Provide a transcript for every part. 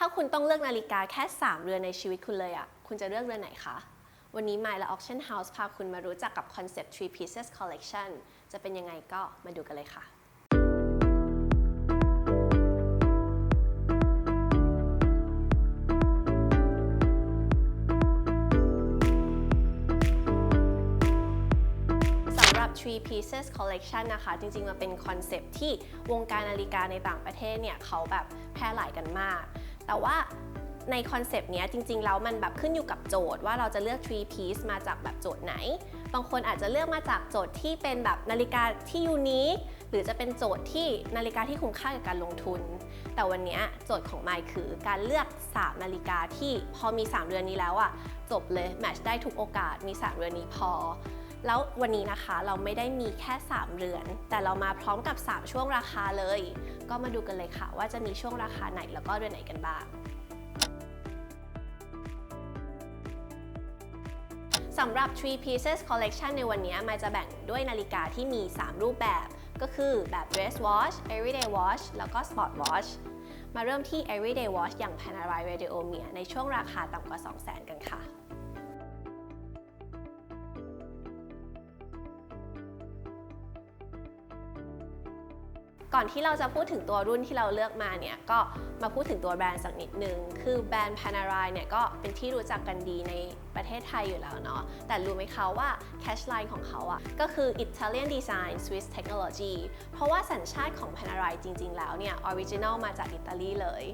ถ้าคุณต้องเลือกนาฬิกาแค่ 3 เรือนในชีวิตคุณเลยอะคุณจะเลือกเรือนไหนคะ วันนี้ My และ Auction House พาคุณมารู้จักกับคอนเซ็ปต์ Three Pieces Collection จะเป็นยังไงก็มาดูกันเลยค่ะสำหรับ Three Pieces Collection นะคะ จริงๆ มันเป็นคอนเซปต์ที่วงการนาฬิกาในต่างประเทศเนี่ย เขาแบบแพร่หลายกันมาก แต่ว่าในคอนเซปต์เนี้ยจริงๆแล้วมันแบบขึ้นอยู่กับโจทย์ว่าเราจะเลือก three piece มาจากแบบโจทย์ไหน บางคนอาจจะเลือกมาจากโจทย์ที่เป็นแบบนาฬิกาที่ยูนิคหรือจะเป็นโจทย์ที่นาฬิกาที่คุ้มค่ากับการลงทุน แต่วันเนี้ยโจทย์ของไมค์คือการเลือก 3 นาฬิกาที่พอมี 3 เรือนนี้แล้วอะจบเลยแมทช์ได้ทุกโอกาสมี 3 เรือนนี้พอ แล้ววันนี้นะคะเราไม่ได้มีแค่ 3 เรือน แต่เรามาพร้อมกับ 3 ช่วงราคาเลย ก็มาดูกันเลยค่ะ ว่าจะมีช่วงราคาไหนแล้วก็เรือนไหนกันบ้างสำหรับ Three Pieces Collection ในวันนี้มายจะแบ่งด้วยนาฬิกาที่มี 3 รูปแบบ ก็คือแบบ Dress Watch Everyday Watch แล้วก็ Sport Watch มาเริ่มที่ Everyday Watch อย่าง Panerai Radiomia ในช่วงราคาต่ำกว่า 200,000 กันค่ะ ก่อนที่เราจะพูดถึงตัวรุ่นที่เราเลือกมาเนี่ยก็มาพูดถึงตัวแบรนด์สักนิดนึง คือแบรนด์ Panerai เนี่ยก็เป็นที่รู้จักกันดีในประเทศไทยอยู่แล้วเนาะแต่รู้ไหมคะว่า cash line ของเขาอะก็คือ Italian Design Swiss Technology เพราะว่าสัญชาติของ Panerai จริง ๆ แล้วเนี่ย original มาจากอิตาลีเลย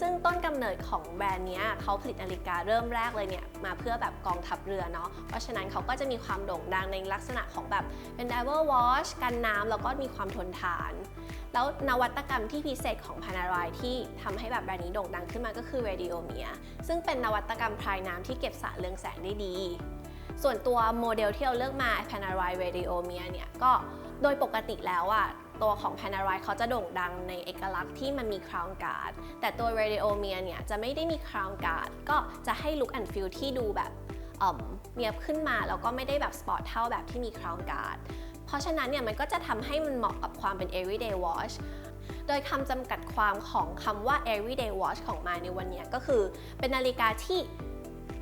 ซึ่งต้นกำเนิดของแบรนด์นี้เขาผลิตนาฬิกาเริ่มแรกเลยเนี่ยมาเพื่อแบบกองทัพเรือเนาะ เพราะฉะนั้นเขาก็จะมีความโด่งดังในลักษณะของแบบเป็น diver watch กันน้ำแล้วก็มีความทนทาน แล้วนวัตกรรมที่พิเศษของ Panerai ที่ทำให้แบบแบรนด์นี้โด่งดังขึ้นมาก็คือ Radiomia ซึ่งเป็นนวัตกรรมพรายน้ำที่เก็บสารเรืองแสงได้ดี ส่วนตัวโมเดลที่เราเลือกมา Panerai Radiomia เนี่ยก็โดยปกติแล้วอะ ตัวของ Panerai เขาจะโด่งดังในเอกลักษณ์ที่มันมี crown guard แต่ตัว Radiomia เนี่ยจะไม่ได้มี crown guard ก็จะให้ look and feel ที่ดูแบบเอิ่มเนียบขึ้นมาแล้วก็ไม่ได้แบบสปอร์ตเท่าแบบที่มี crown guard เพราะฉะนั้นเนี่ยมันก็จะทำให้มันเหมาะกับความเป็น everyday watch โดยคำจำกัดความของคำว่า everyday watch ของมาในวันนี้ก็คือ เป็นนาฬิกาที่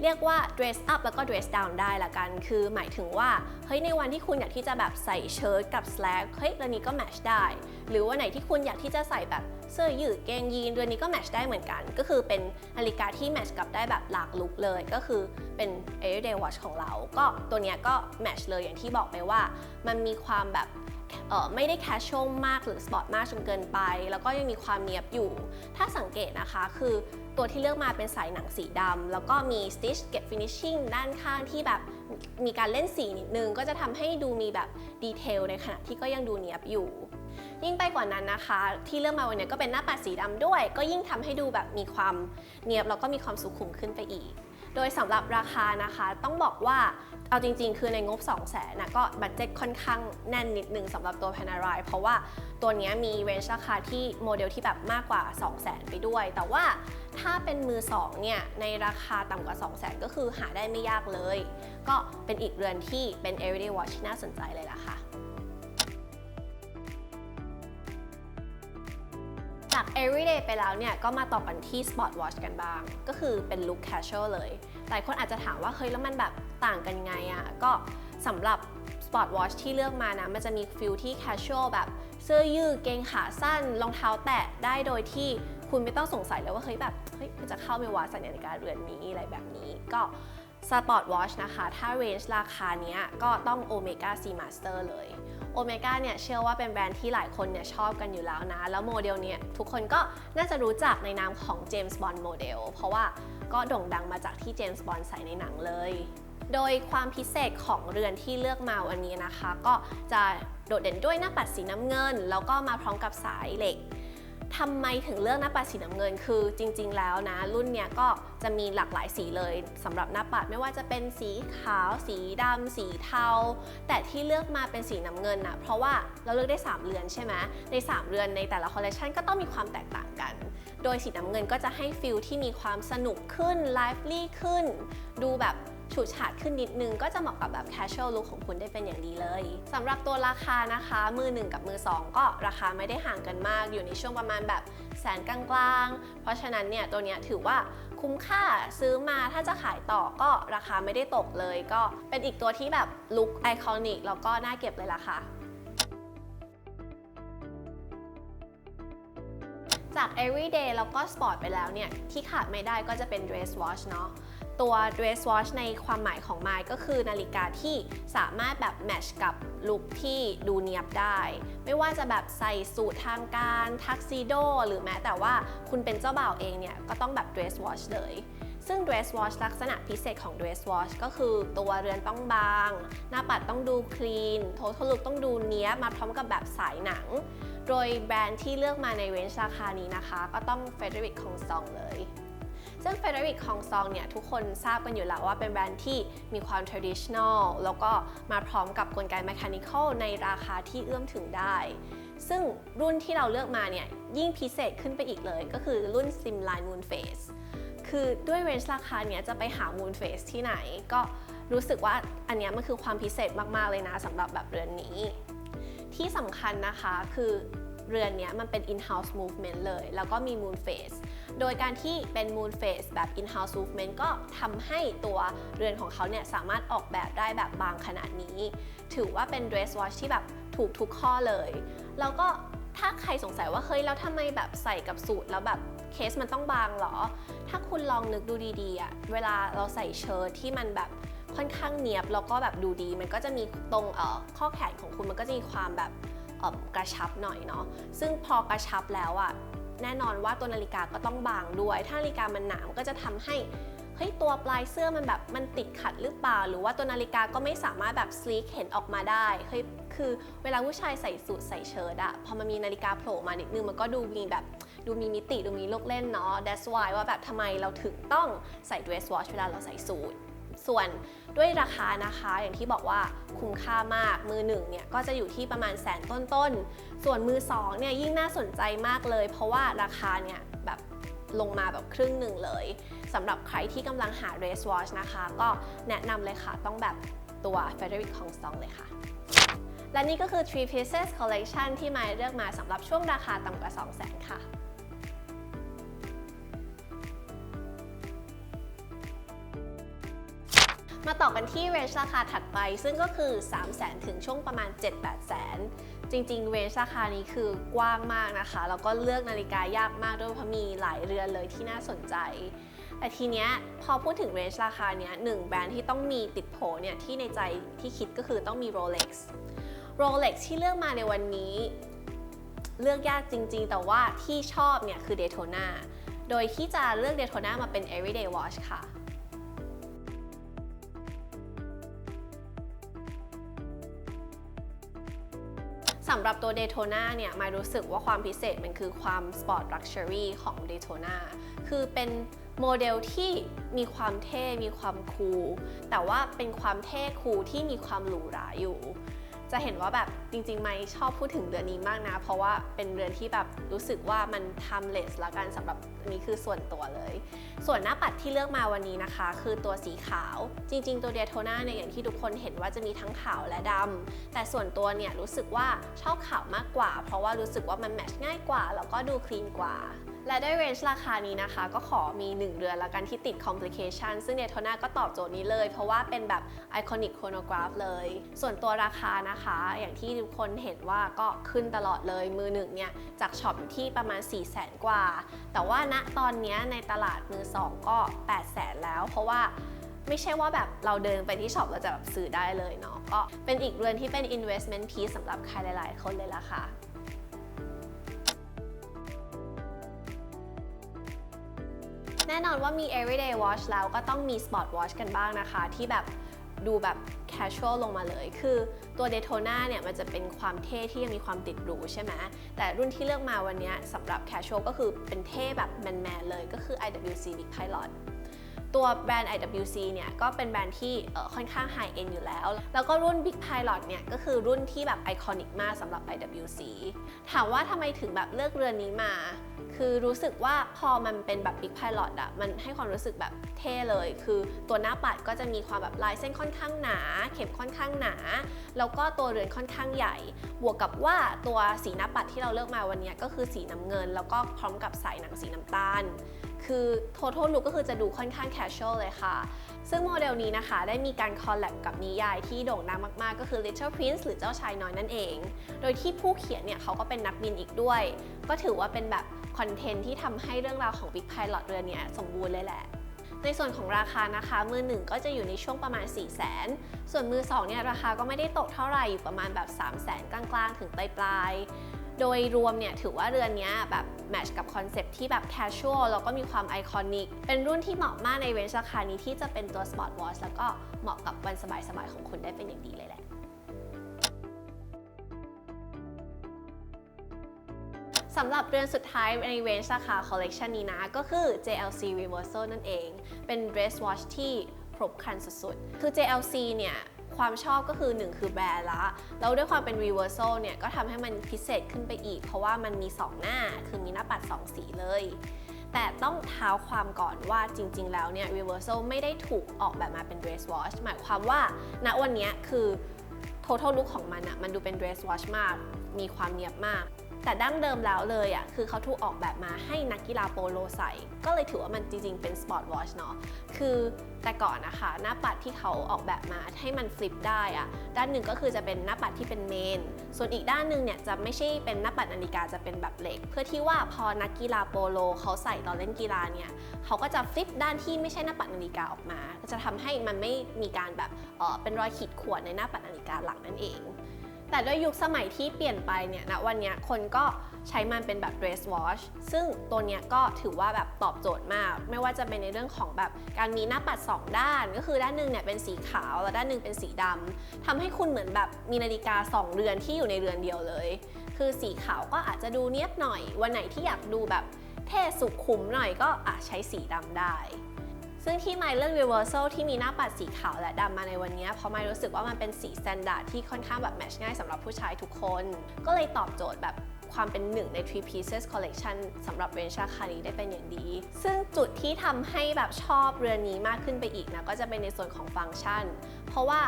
เรียกว่า dress up แล้วก็ dress down ได้ละกัน คือหมายถึงว่าเฮ้ยในวันที่คุณอยากที่จะแบบใส่เชิ้ตกับ slack เฮ้ยเรือนนี้ก็แมชได้ หรือว่าไหนที่คุณอยากที่จะใส่แบบเสื้อยืดเกงยีนเรือนนี้ก็แมชได้เหมือนกัน ก็คือเป็นนาฬิกาที่แมชกับได้แบบหลากลุคเลย ก็คือเป็น everyday watch ของเรา ก็ตัวเนี้ยก็แมชเลยอย่างที่บอกไปว่า มันมีความแบบ ไม่ได้แคชช a l มากหรือสปอร์ตมากจนเกินไป แล้วก็ยังมีความเนียบอยู่ ถ้าสังเกตนะคะ คือตัวที่เลือกมาเป็นสายหนังสีดำแล้วก็มีสติชเก็บฟินิชชิ่งด้านข้างที่แบบมีการเล่นสีนิดนึง ก็จะทำให้ดูมีแบบดีเทลในขณะที่ก็ยังดูเนียบอยู่ยิ่งไปกว่านั้นนะคะ ที่เลือกมาวันนี้ก็เป็นหน้าปัดสีดำด้วย ก็ยิ่งทำให้ดูแบบมีความเนียบแล้วก็มีความสุขุมขึ้นไปอีก โดยสำหรับราคานะคะต้องบอกว่าเอาจริง ๆ คือในงบ 2 0 0 0 0นนะก็บัตเจ็ตค่อนข้างแน่นนิดนึงสำหรับตัว Panerai เพราะว่าตัวนี้มีเรนจ์ราคาที่โมเดลที่แบบมากกว่า 2 0 0 0 0 0ไปด้วย แต่ว่าถ้าเป็นมือ 2 เนี่ย ในราคาต่ำกว่า 2 0 0 0 0 0ก็คือหาได้ไม่ยากเลย ก็เป็นอีกเรือนที่เป็น everyday watch ที่น่าสนใจเลยล่ะค่ะ จาก everyday ไปแล้วเนี่ย ก็มาต่อกันที่ sport watch กันบ้าง ก็คือเป็น look casual เลย หลายคนอาจจะถามว่า เฮ้ย แล้วมันแบบต่างกันไงอะ่ะ ก็สำหรับ sport watch ที่เลือกมานะ มันจะมีฟิลที่ casual แบบเสื้อยืดเกงขาสั้น รองเท้าแตะได้โดยที่คุณไม่ต้องสงสัยเลยว่า เฮ้ย แบบเฮ้ยมันจะเข้าไปวัดใส่นาฬิกาเรือนนี้อะไรแบบนี้ ก็ Sport Watch นะคะ ถ้า range ราคาเนี้ยก็ต้อง Omega C Master เลย โอเมก้าเนี่ยเชื่อว่าเป็นแบรนด์ที่หลายคนเนี่ยชอบกันอยู่แล้วนะ แล้วโมเดลเนี่ยทุกคนก็น่าจะรู้จักในนามของเจมส์บอนด์โมเดลเพราะว่าก็โด่งดังมาจากที่เจมส์บอนด์ใส่ในหนังเลย โดยความพิเศษของเรือนที่เลือกมาวันนี้นะคะ ก็จะโดดเด่นด้วยหน้าปัดสีน้ำเงิน แล้วก็มาพร้อมกับสายเหล็ก ทำไมถึงเลือกหน้าปัดสีน้ำเงิน คือจริง ๆ แล้วนะ รุ่นเนี้ยก็จะมีหลากหลายสีเลยสำหรับหน้าปัดไม่ว่าจะเป็นสีขาว สีดำสีเทา แต่ที่เลือกมาเป็นสีน้ำเงินนะเพราะว่าเราเลือกได้ 3 เรือนใช่ไหมใน 3 เรือนในแต่ละคอลเลคชันก็ต้องมีความแตกต่างกัน โดยสีน้ำเงินก็จะให้ฟิลที่มีความสนุกขึ้นไลฟ์ลี่ขึ้น ดูแบบ ฉูดฉาดขึ้นนิดนึง ก็จะเหมาะกับแบบ casual look ของคุณได้เป็นอย่างดีเลยสำหรับตัวราคานะคะ มือ 1 กับมือ 2 ก็ราคาไม่ได้ห่างกันมาก อยู่ในช่วงประมาณแบบแสนกลางๆ เพราะฉะนั้นเนี่ยตัวเนี้ยถือว่าคุ้มค่าซื้อมาถ้าจะขายต่อก็ราคาไม่ได้ตกเลย ก็เป็นอีกตัวที่แบบลุคไอคอนิกแล้วก็น่าเก็บเลยล่ะค่ะจาก everyday แล้วก็ sport ไปแล้วเนี่ย ที่ขาดไม่ได้ก็จะเป็น dress watch เนาะ ตัว dress watch ในความหมายของไมค์ก็คือนาฬิกาที่สามารถแบบแมชกับลุคที่ดูเนียบได้ ไม่ว่าจะแบบใส่สูททางการทักซิโดหรือแม้แต่ว่าคุณเป็นเจ้าบ่าวเองเนี่ย ก็ต้องแบบ dress watch เลย ซึ่ง dress watch ลักษณะพิเศษของ dress watch ก็คือตัวเรือนต้องบาง หน้าปัดต้องดูคลีน total look ต้องดูเนี้ยบมาพร้อมกับแบบสายหนัง โดยแบรนด์ที่เลือกมาในเรนจ์ราคานี้นะคะ ก็ต้อง Frederic k o n g s o n g เลย ซึ่ง Frederic k o n g s o n g เนี่ยทุกคนทราบกันอยู่แล้วว่าเป็นแบรนด์ที่มีความ traditional แล้วก็มาพร้อมกับกลไก mechanical ในราคาที่เอื้อมถึงได้ ซึ่งรุ่นที่เราเลือกมาเนี่ยยิ่งพิเศษขึ้นไปอีกเลย ก็คือรุ่น Slimline Moon Face คือด้วยเรนจ์ราคาเนี้ยจะไปหา Moon Face ที่ไหนก็รู้สึกว่าอันเนี้ยมันคือความพิเศษมาก ๆ เลยนะสำหรับแบบเรือนนี้ ที่สำคัญนะคะคือเรือนเนี้ยมันเป็น in-house movement เลย แล้วก็มี moon phase โดยการที่เป็น moon phase แบบ in-house movement ก็ทำให้ตัวเรือนของเขาเนี่ยสามารถออกแบบได้แบบบางขนาดนี้ ถือว่าเป็น dress watch ที่แบบถูกทุกข้อเลย แล้วก็ถ้าใครสงสัยว่าเฮ้ยแล้วทำไมแบบใส่กับสูทแล้วแบบเคสมันต้องบางเหรอ ถ้าคุณลองนึกดูดีๆอะเวลาเราใส่เชิ้ตที่มันแบบค่อนข้างเนียบแล้วก็แบบดูดี มันก็จะมีตรงเอ่อข้อแขนของคุณมันก็จะมีความแบบกระชับหน่อยเนาะ ซึ่งพอกระชับแล้วอะ แน่นอนว่าตัวนาฬิกาก็ต้องบางด้วย ถ้านาฬิกามันหนามันก็จะทำให้เฮ้ยตัวปลายเสื้อมันแบบมันติดขัดหรือเปล่า หรือว่าตัวนาฬิกาก็ไม่สามารถแบบสลีกเห็นออกมาได้เฮ้ยคือเวลาผู้ชายใส่สูทใส่เชิ้ตอะพอมันมีนาฬิกาโผล่มานิดนึงมันก็ดูมีแบบดูมีมิติดูมีโลกเล่นเนาะ that's why ว่าแบบทำไมเราถึงต้องใส่ dress watch เวลาเราใส่สูท ส่วนด้วยราคานะคะอย่างที่บอกว่าคุ้มค่ามากมือหนึ่งเนี่ยก็จะอยู่ที่ประมาณแสนต้นๆ ส่วนมือสองเนี่ยยิ่งน่าสนใจมากเลย เพราะว่าราคาเนี่ยแบบลงมาแบบครึ่งหนึ่งเลยสำหรับใครที่กำลังหา dress watch นะคะ ก็แนะนำเลยค่ะต้องแบบตัว Frederic k o n g s t o n g เลยค่ะ และนี่ก็คือ three pieces collection ที่มาเลือกมาสำหรับช่วงราคาต่ำกว่า 200,000 ค่ะ มาต่อกันที่เรนจ์ราคาถัดไป ซึ่งก็คือ 3 0 0แสนถึงช่วงประมาณ 7-8แสนจริงๆ เรนจ์ราคานี้คือกว้างมากนะคะ แล้วก็เลือกนาฬิกายากมากด้วยเพราะมีหลายเรือนเลยที่น่าสนใจ แต่ทีเนี้ยพอพูดถึงเรนจ์ราคาเนี้ยหนึ่งแบรนด์ที่ต้องมีติดโผเนี่ยที่ในใจที่คิดก็คือต้องมี Rolex Rolex ที่เลือกมาในวันนี้ เลือกยากจริงๆ แต่ว่าที่ชอบเนี่ยคือ Daytona โดยที่จะเลือก Daytona มาเป็น everyday watch ค่ะ สำหรับตัว Daytona เนี่ยมายรู้สึกว่าความพิเศษมันคือความ Sport Luxury ของ Daytona คือเป็นโมเดลที่มีความเท่ มีความคูลแต่ว่าเป็นความเท่คูลที่มีความหรูหราอยู่ จะเห็นว่าแบบจริงๆ ไม่ชอบพูดถึงเรือนนี้มากนะ เพราะว่าเป็นเรือนที่แบบรู้สึกว่ามัน timeless ละกันสำหรับอันนี้คือส่วนตัวเลย ส่วนหน้าปัดที่เลือกมาวันนี้นะคะ คือตัวสีขาว จริง ๆ ตัวเดียโทนาเนี่ยอย่างที่ทุกคนเห็นว่าจะมีทั้งขาวและดำแต่ส่วนตัวเนี่ยรู้สึกว่าชอบขาวมากกว่า เพราะว่ารู้สึกว่ามันแมทช์ง่ายกว่าแล้วก็ดูคลีนกว่าและด้วยเรนจ์ราคานี้นะคะ ก็ขอมี 1เรือนละกันที่ติด complication ซึ่งเดโทนาก็ตอบโจทย์นี้เลย เพราะว่าเป็นแบบ iconic chronograph เลย ส่วนตัวราคานะคะ อย่างที่ทุกคนเห็นว่าก็ขึ้นตลอดเลยมือหนึ่งเนี่ยจากช็อปอยู่ที่ประมาณ 4 0 0แสนกว่า แต่ว่าณตอนนี้ในตลาดมือสองก็ 8 0 0แสนแล้ว เพราะว่าไม่ใช่ว่าแบบเราเดินไปที่ช็อปเราจะแบบซื้อได้เลยเนาะก็เป็นอีกเรือนที่เป็น investment piece สำหรับใครหลาย ๆ คนเลยล่ะค่ะแน่นอนว่ามี everyday watch แล้วก็ต้องมี sport watch กันบ้างนะคะ ที่แบบ ดูแบบ casual ลงมาเลย คือตัว Daytona เนี่ยมันจะเป็นความเท่ที่ยังมีความติดหรูใช่ไหมแต่รุ่นที่เลือกมาวันนี้สำหรับ casual ก็คือเป็นเท่แบบแมนๆเลยก็คือ IWC Big Pilot ตัวแบรนด์ IWC เนี่ยก็เป็นแบรนด์ที่ค่อนข้างไฮเอ็นอยู่แล้ว แล้วก็รุ่น Big Pilot เนี่ยก็คือรุ่นที่แบบไอคอนิกมากสำหรับ IWC ถามว่าทำไมถึงแบบเลือกเรือนนี้มา คือรู้สึกว่าพอมันเป็นแบบ Big Pilot อะมันให้ความรู้สึกแบบเท่เลย คือตัวหน้าปัดก็จะมีความแบบลายเส้นค่อนข้างหนา เข็มค่อนข้างหนา แล้วก็ตัวเรือนค่อนข้างใหญ่ บวกกับว่าตัวสีหน้าปัดที่เราเลือกมาวันนี้ก็คือสีน้ำเงิน แล้วก็พร้อมกับสายหนังสีน้ำตาล คือ total look ก็คือจะดูค่อนข้าง casual เลยค่ะ ซึ่งโมเดลนี้นะคะ ได้มีการคอลแลบกับนิยายที่โด่งดังมากๆ ก็คือ Little Prince หรือเจ้าชายน้อยนั่นเอง โดยที่ผู้เขียนเนี่ยเขาก็เป็นนักบินอีกด้วย ก็ถือว่าเป็นแบบคอนเทนต์ที่ทำให้เรื่องราวของ Big Pilot เรือนเนี้ยสมบูรณ์เลยแหละในส่วนของราคานะคะ มือหนึ่งก็จะอยู่ในช่วงประมาณ 4 0 0 0 0 0ส่วนมือสองเนี่ยราคาก็ไม่ได้ตกเท่าไหร่อยู่ประมาณแบบ 3 0 0 0 0 0กลางๆ ถึงปลายๆ โดยรวมเนี่ยถือว่าเรือนนี้แบบ แมทช์กับคอนเซปที่แบบ casual แล้วก็มีความไอคอนิก เป็นรุ่นที่เหมาะมากในเรนจ์ราคานี้ที่จะเป็นตัว Sport Watch แล้วก็เหมาะกับวันสบายๆของคุณได้เป็นอย่างดีเลยแหละสำหรับเรือนสุดท้ายในเรนจ์ราคาคอลเลกชันนี้นะ ก็คือ JLC Reversal นั่นเอง เป็น dress watch ที่ครบครันสุดๆ คือ JLC เนี่ย ความชอบก็คือ 1 คือแบรนด์ละแล้วด้วยความเป็น reversal เนี่ยก็ทำให้มันพิเศษขึ้นไปอีก เพราะว่ามันมี 2 หน้าคือมีหน้าปัด 2 สีเลย แต่ต้องเท้าความก่อนว่าจริง ๆ แล้วเนี่ย reversal ไม่ได้ถูกออกแบบมาเป็น dress watch หมายความว่าณวันนี้คือ total look ของมันอะมันดูเป็น dress watch มาก มีความเนียบมาก แต่ดั้งเดิมแล้วเลยอะคือเขาถูกออกแบบมาให้นักกีฬาโปโลใส่ ก็เลยถือว่ามันจริงๆเป็นสปอร์ตวอชเนาะคือแต่ก่อนนะคะหน้าปัดที่เขาออกแบบมาให้มันฟลิปได้อะด้านหนึ่งก็คือจะเป็นหน้าปัดที่เป็นเมน ส่วนอีกด้านหนึ่งเนี่ยจะไม่ใช่เป็นหน้าปัดนาฬิกาจะเป็นแบบเหล็ก เพื่อที่ว่าพอนักกีฬาโปโลเขาใส่ตอนเล่นกีฬาเนี่ยเขาก็จะฟลิปด้านที่ไม่ใช่หน้าปัดนาฬิกาออกมา ก็จะทำให้มันไม่มีการแบบเออเป็นรอยขีดข่วนในหน้าปัดนาฬิกาหลังนั่นเอง แต่ด้วยยุคสมัยที่เปลี่ยนไปเนี่ยณวันนี้คนก็ใช้มันเป็นแบบ dress wash ซึ่งตัวเนี้ยก็ถือว่าแบบตอบโจทย์มาก ไม่ว่าจะเป็นในเรื่องของแบบการมีหน้าปัด 2 ด้าน ก็คือด้านหนึ่งเนี่ยเป็นสีขาว แล้วด้านหนึ่งเป็นสีดำทำให้คุณเหมือนแบบมีนาฬิกา 2 เรือนที่อยู่ในเรือนเดียวเลย คือสีขาวก็อาจจะดูเนียบหน่อย วันไหนที่อยากดูแบบเท่สุขุมหน่อยก็อาจใช้สีดำได้ ซึ่งที่ไมเลือก reversal ที่มีหน้าปัดสีขาวและดำมาในวันนี้ เพราะไมรู้สึกว่ามันเป็นสี standard ที่ค่อนข้างแบบแมชง่ายสำหรับผู้ชายทุกคน ก็เลยตอบโจทย์แบบความเป็นหนึ่งใน three pieces collection สำหรับเรนจ์ราคานี้ได้เป็นอย่างดี ซึ่งจุดที่ทำให้แบบชอบเรือนนี้มากขึ้นไปอีกนะ ก็จะเป็นในส่วนของฟังก์ชัน เพราะว่า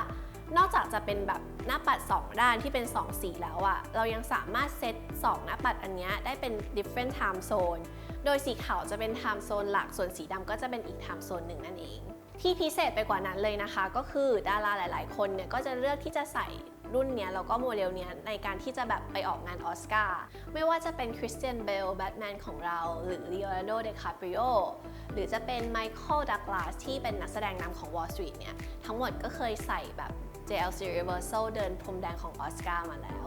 นอกจากจะเป็นแบบหน้าปัด 2 ด้านที่เป็น 2 สีแล้วอะเรายังสามารถเซต2 หน้าปัดอันนี้ได้เป็น different time zone โดยสีขาวจะเป็น time zone หลัก ส่วนสีดำก็จะเป็นอีก time zone หนึ่งนั่นเอง ที่พิเศษไปกว่านั้นเลยนะคะ ก็คือดาราหลาย ๆ คนเนี่ยก็จะเลือกที่จะใส่รุ่นเนี้ยแล้วก็โมเดลเนี้ยในการที่จะแบบไปออกงานออสการ์ไม่ว่าจะเป็นคริสเตียนเบลแบทแมนของเรา หรือลีโอนาร์โดเดคาปริโอหรือจะเป็นไมเคิลดักลาสที่เป็นนักแสดงนำของ Wall Street เนี่ยทั้งหมดก็เคยใส่แบบ JLC Reversal เดินพรมแดงของออสการ์มาแล้ว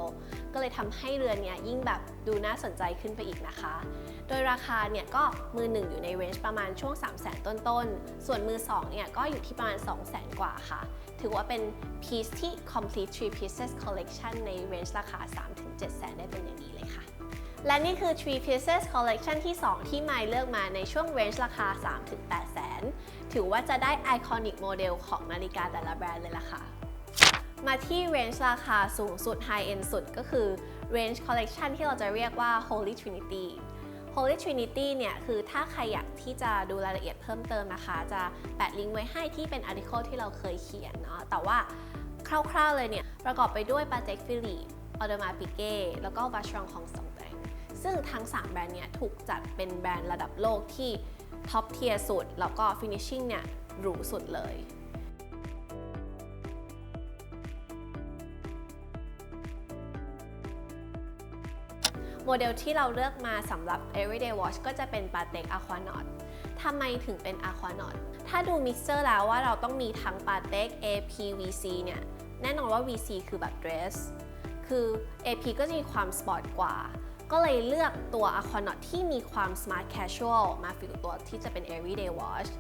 ก็เลยทำให้เรือนเนี้ยยิ่งแบบดูน่าสนใจขึ้นไปอีกนะคะ โดยราคาเนี่ยก็มือหนึ่งอยู่ในเรนจ์ประมาณช่วง 3 0 0 0 0 0ต้นๆ ส่วนมือ2เนี่ยก็อยู่ที่ประมาณ 2 0 0 0 0 0กว่าค่ะ ถือว่าเป็น piece ที่ complete three pieces collection ในเรนจ์ราคา 3-7 0 0 0 0ได้เป็นอย่างดีเลยค่ะและนี่คือ three pieces collection ที่ 2 ที่ไมล์เลือกมาในช่วงเรนจ์ราคา 3-8 แสน ถือว่าจะได้ iconic model ของนาฬิกาแต่ละแบรนด์เลยล่ะค่ะ มาที่เรนจ์ราคาสูงสุด High End สุดก็คือ Range Collection ที่เราจะเรียกว่า Holy Trinity Holy Trinity เนี่ย คือถ้าใครอยากที่จะดูรายละเอียดเพิ่มเติมนะคะ จะแปะลิงก์ไว้ให้ที่เป็น article ที่เราเคยเขียนเนาะแต่ว่าคร่าวๆเลยเนี่ย ประกอบไปด้วยปาเจกฟิลิปออเดมาปิเก้แล้วก็วาชรองของสองแบรนด์ซึ่งทั้ง 3 แบรนด์เนี่ย ถูกจัดเป็นแบรนด์ระดับโลกที่ท็อปเทียร์สุด แล้วก็ finishing เนี่ยหรูสุดเลย โมเดลที่เราเลือกมาสำหรับ everyday watch ก็จะเป็น Patek Aquanaut ทำไมถึงเป็น Aquanaut ถ้าดูมิกเซอร์แล้วว่าเราต้องมีทั้ง Patek AP VC เนี่ย แน่นอนว่า VC คือแบบ dress คือ AP ก็จะมีความสปอร์ตกว่า ก็เลยเลือกตัว Aquanaut ที่มีความ smart casual มาฟิลตัวที่จะเป็น everyday watch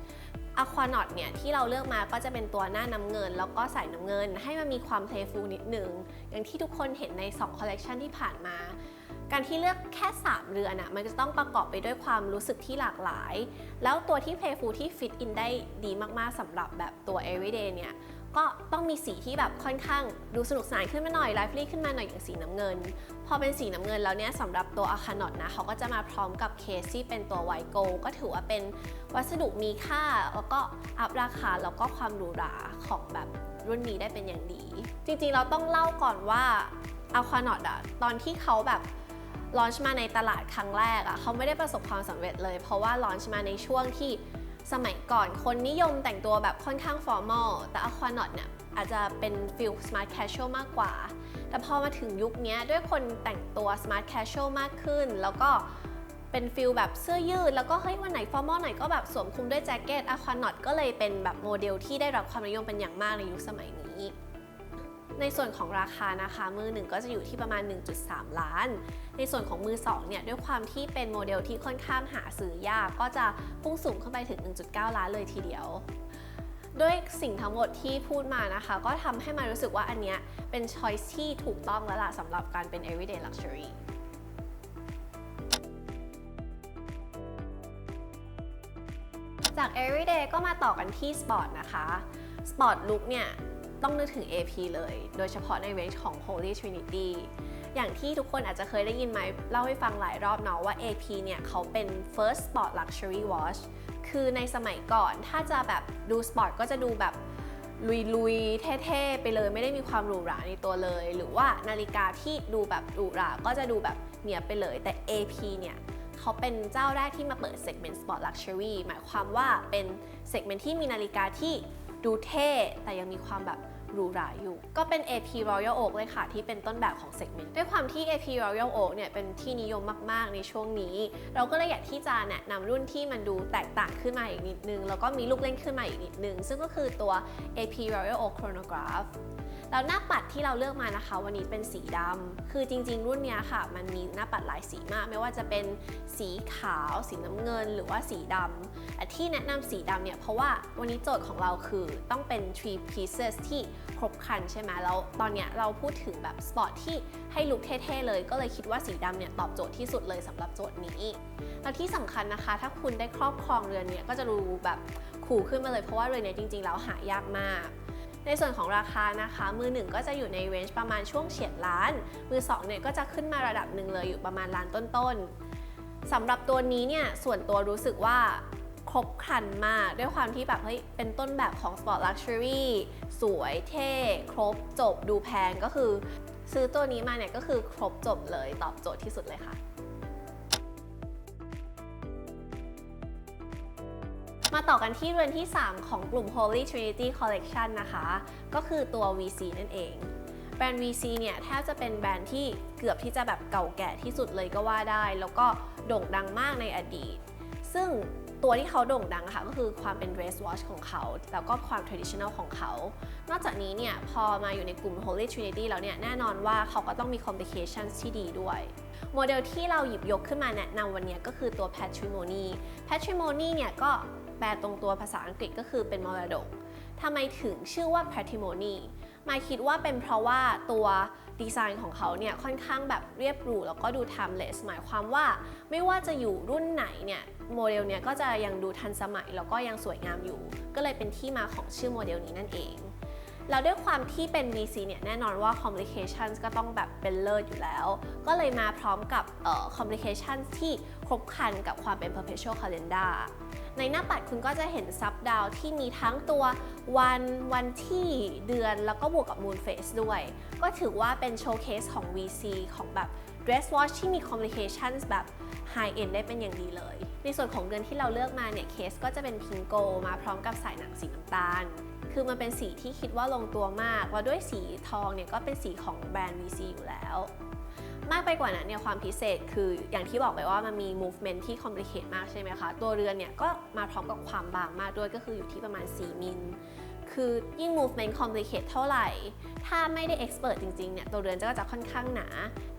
Aquanaut เนี่ยที่เราเลือกมาก็จะเป็นตัวหน้าน้ำเงิน แล้วก็ใส่น้ำเงินให้มันมีความ playful นิดนึงอย่างที่ทุกคนเห็นใน2 collection ที่ผ่านมา การที่เลือกแค่ 3 เรือนอะมันจะต้องประกอบไปด้วยความรู้สึกที่หลากหลาย แล้วตัวที่ Playful ที่ fit in ได้ดีมากๆสำหรับแบบตัว everyday เนี่ยก็ต้องมีสีที่แบบค่อนข้างดูสนุกสนานขึ้นมาหน่อย lively ขึ้นมาหน่อยอย่างสีน้ำเงิน พอเป็นสีน้ำเงินแล้วเนี่ยสำหรับตัวอาคานอตนะเขาก็จะมาพร้อมกับเคสที่เป็นตัวไวโกก็ถือว่าเป็นวัสดุมีค่า แล้วก็อัพราคาแล้วก็ความหรูหราของแบบรุ่นนี้ได้เป็นอย่างดี จริงๆเราต้องเล่าก่อนว่าอาควานอตอะตอนที่เขาแบบ ลอนช์มาในตลาดครั้งแรกอะเขาไม่ได้ประสบความสำเร็จเลย เพราะว่าลอนช์มาในช่วงที่สมัยก่อนคนนิยมแต่งตัวแบบค่อนข้างฟอร์มอลแต่อควานอตเนี่ยอาจจะเป็นฟิลสมาร์ทแคชชวลมากกว่า แต่พอมาถึงยุคนี้ด้วยคนแต่งตัว smart casual มากขึ้น แล้วก็เป็นฟิลแบบเสื้อยืด แล้วก็เฮ้ยวันไหนฟอร์มอลหน่อยก็แบบสวมคลุมด้วยแจ็คเก็ตอควานอตก็เลยเป็นแบบโมเดลที่ได้รับความนิยมเป็นอย่างมากในยุคสมัยนี้ ในส่วนของราคานะคะมือหนึ่งก็จะอยู่ที่ประมาณ 1.3 ล้าน ในส่วนของมือ2เนี่ยด้วยความที่เป็นโมเดลที่ค่อนข้างหาซื้อยากก็จะพุ่งสูงขึ้นไปถึง 1.9 ล้านเลยทีเดียวด้วยสิ่งทั้งหมดที่พูดมานะคะ ก็ทำให้มารู้สึกว่าอันเนี้ยเป็น choice ที่ถูกต้องแล้วล่ะสำหรับการเป็น everyday luxury จาก everyday ก็มาต่อกันที่ sport นะคะ sport look เนี่ย ต้องนึกถึง AP เลย โดยเฉพาะใน range ของ Holy Trinity อย่างที่ทุกคนอาจจะเคยได้ยินไหมเล่าให้ฟังหลายรอบเนาะว่า AP เนี่ยเขาเป็น first sport luxury watch คือในสมัยก่อนถ้าจะแบบดูสปอร์ตก็จะดูแบบลุยๆ เท่ๆ ไปเลยไม่ได้มีความหรูหราในตัวเลย หรือว่านาฬิกาที่ดูแบบหรูหราก็จะดูแบบเนียบไปเลย แต่ AP เนี่ยเขาเป็นเจ้าแรกที่มาเปิดเซกเมนต์ Sport Luxury หมายความว่าเป็นเซกเมนต์ที่มีนาฬิกาที่ดูเท่ แต่ยังมีความแบบ หรูหราอยู่ ก็เป็น AP Royal Oak เลยค่ะ ที่เป็นต้นแบบของเซกเมนต์ด้วยความที่ AP Royal Oak เนี่ยเป็นที่นิยมมาก ๆ ในช่วงนี้ เราก็เลยอยากที่จะแนะนำรุ่นที่มันดูแตกต่างขึ้นมาอีกนิดนึง แล้วก็มีลูกเล่นขึ้นมาอีกนิดนึง ซึ่งก็คือตัว AP Royal Oak Chronograph แล้วหน้าปัดที่เราเลือกมานะคะ วันนี้เป็นสีดำคือจริง ๆ รุ่นเนี้ยค่ะ มันมีหน้าปัดหลายสีมาก ไม่ว่าจะเป็นสีขาว สีน้ำเงิน หรือว่าสีดำที่แนะนำสีดำเนี่ยเพราะว่าวันนี้โจทย์ของเราคือต้องเป็น three pieces ที่ครบครันใช่ไหมแล้วตอนเนี้ยเราพูดถึงแบบสปอร์ตที่ให้ลุคเท่ๆเลย ก็เลยคิดว่าสีดำเนี่ยตอบโจทย์ที่สุดเลยสำหรับโจทย์นี้แล้วที่สำคัญนะคะ ถ้าคุณได้ครอบครองเรือนเนี้ยก็จะดูแบบขู่ขึ้นมาเลยเพราะว่าเรือนเนี้ยจริงๆแล้วหายากมาก ในส่วนของราคานะคะ มือหนึ่งก็จะอยู่ในเรนจ์ประมาณช่วงเฉียดล้าน มือสองเนี่ยก็จะขึ้นมาระดับหนึ่งเลยอยู่ประมาณล้านต้นๆสำหรับตัวนี้เนี่ยส่วนตัวรู้สึกว่าครบครันมากด้วยความที่แบบเฮ้ยเป็นต้นแบบของ Sport Luxury สวยเท่ ครบจบดูแพงก็คือ ซื้อตัวนี้มาเนี่ยก็คือครบจบเลยตอบโจทย์ที่สุดเลยค่ะ มาต่อกันที่เรือนที่ 3 ของกลุ่ม Holy Trinity Collection นะคะ ก็คือตัว VC นั่นเอง แบรนด์ VC เนี่ยแทบจะเป็นแบรนด์ที่เกือบที่จะแบบเก่าแก่ที่สุดเลยก็ว่าได้ แล้วก็โด่งดังมากในอดีต ซึ่งตัวที่เขาโด่งดังค่ะก็คือความเป็น dress watch ของเขา แล้วก็ความ traditional ของเขา นอกจากนี้เนี่ยพอมาอยู่ในกลุ่ม Holy Trinity แล้วเนี่ยแน่นอนว่าเขาก็ต้องมี complications ที่ดีด้วย โมเดลที่เราหยิบยกขึ้นมาแนะนำวันนี้ก็คือตัว Patrimony Patrimony เนี่ยก็ แปลตรงตัวภาษาอังกฤษก็คือเป็นมรดกทำไมถึงชื่อว่า Patrimony มาคิดว่าเป็นเพราะว่าตัวดีไซน์ของเขาเนี่ยค่อนข้างแบบเรียบหรูแล้วก็ดู timeless หมายความว่าไม่ว่าจะอยู่รุ่นไหนเนี่ยโมเดลเนี่ยก็จะยังดูทันสมัยแล้วก็ยังสวยงามอยู่ ก็เลยเป็นที่มาของชื่อโมเดลนี้นั่นเองแล้วด้วยความที่เป็น VC เนี่ยแน่นอนว่า complications ก็ต้องแบบเป็นเลิศอยู่แล้ว ก็เลยมาพร้อมกับเอ่อ complications ที่ ครบครันกับความเป็น perpetual calendar ในหน้าปัดคุณก็จะเห็นซับดาวที่มีทั้งตัววันวันที่เดือนแล้วก็บวกกับ moon phase ด้วย ก็ถือว่าเป็นโชว์เคสของ VC ของแบบ dress watch ที่มี complications แบบ high end ได้เป็นอย่างดีเลย ในส่วนของเดือนที่เราเลือกมาเนี่ยเคสก็จะเป็นพิงโกมาพร้อมกับสายหนังสีน้ำตาล คือมันเป็นสีที่คิดว่าลงตัวมากแล้วด้วยสีทองเนี่ยก็เป็นสีของแบรนด์ VC อยู่แล้ว มากไปกว่านั้นเนี่ยความพิเศษคืออย่างที่บอกไปว่ามันมี movement ที่ complicate มากใช่ไหมคะ ตัวเรือนเนี่ยก็มาพร้อมกับความบางมากด้วยก็คืออยู่ที่ประมาณ 4 มิล คือยิ่ง movement complicate เท่าไหร่ ถ้าไม่ได้ expert จริงๆเนี่ยตัวเรือนก็จะค่อนข้างหนา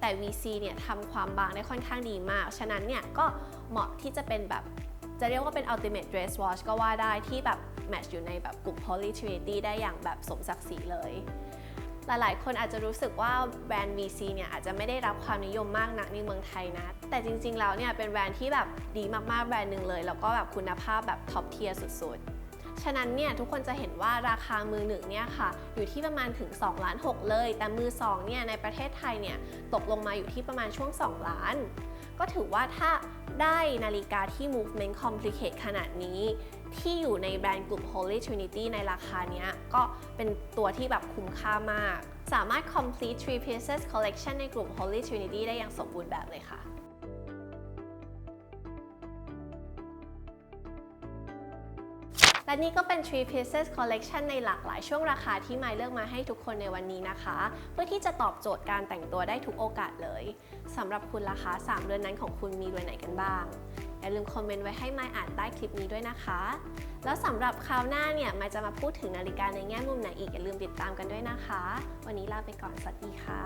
แต่ VC เนี่ยทำความบางได้ค่อนข้างดีมาก ฉะนั้นเนี่ยก็เหมาะที่จะเป็นแบบจะเรียกว่าเป็น ultimate dress watch ก็ว่าได้ที่แบบ match อยู่ในแบบกลุ่ม Holy Trinity ได้อย่างแบบสมศักดิ์ศรีเลย หลายๆ คนอาจจะรู้สึกว่าแบรนด์ VC เนี่ยอาจจะไม่ได้รับความนิยมมากนักในเมืองไทยนะ แต่จริงๆ แล้วเนี่ยเป็นแบรนด์ที่แบบดีมากๆ แบรนด์หนึ่งเลย แล้วก็แบบคุณภาพแบบท็อปเทียร์สุดๆ ฉะนั้นเนี่ยทุกคนจะเห็นว่าราคามือหนึ่งเนี่ยค่ะอยู่ที่ประมาณถึง2ล้าน6เลย แต่มือ2เนี่ยในประเทศไทยเนี่ยตกลงมาอยู่ที่ประมาณช่วง 2 ล้าน ก็ถือว่าถ้าได้นาฬิกาที่ movement complicate ขนาดนี้ ที่อยู่ในแบรนด์กลุ่ม Holy Trinity ในราคาเนี้ยก็เป็นตัวที่แบบคุ้มค่ามาก สามารถ complete three pieces collection ในกลุ่ม Holy Trinity ได้อย่างสมบูรณ์แบบเลยค่ะและนี่ก็เป็น Three Pieces Collection ในหลากหลายช่วงราคาที่ไมายเลือกมาให้ทุกคนในวันนี้นะคะ เพื่อที่จะตอบโจทย์การแต่งตัวได้ทุกโอกาสเลยสำหรับคุณราคา 3เดือนนั้นของคุณมีเดือนไหนกันบ้าง อย่าลืมคอมเมนต์ไว้ให้ไมายอ่านใต้คลิปนี้ด้วยนะคะ แล้วสำหรับคราวหน้าเนี่ยไมายจะมาพูดถึงนาฬิกาในแง่มุมไหนอีกอย่าลืมติดตามกันด้วยนะคะ วันนี้ลาไปก่อนสวัสดีค่ะ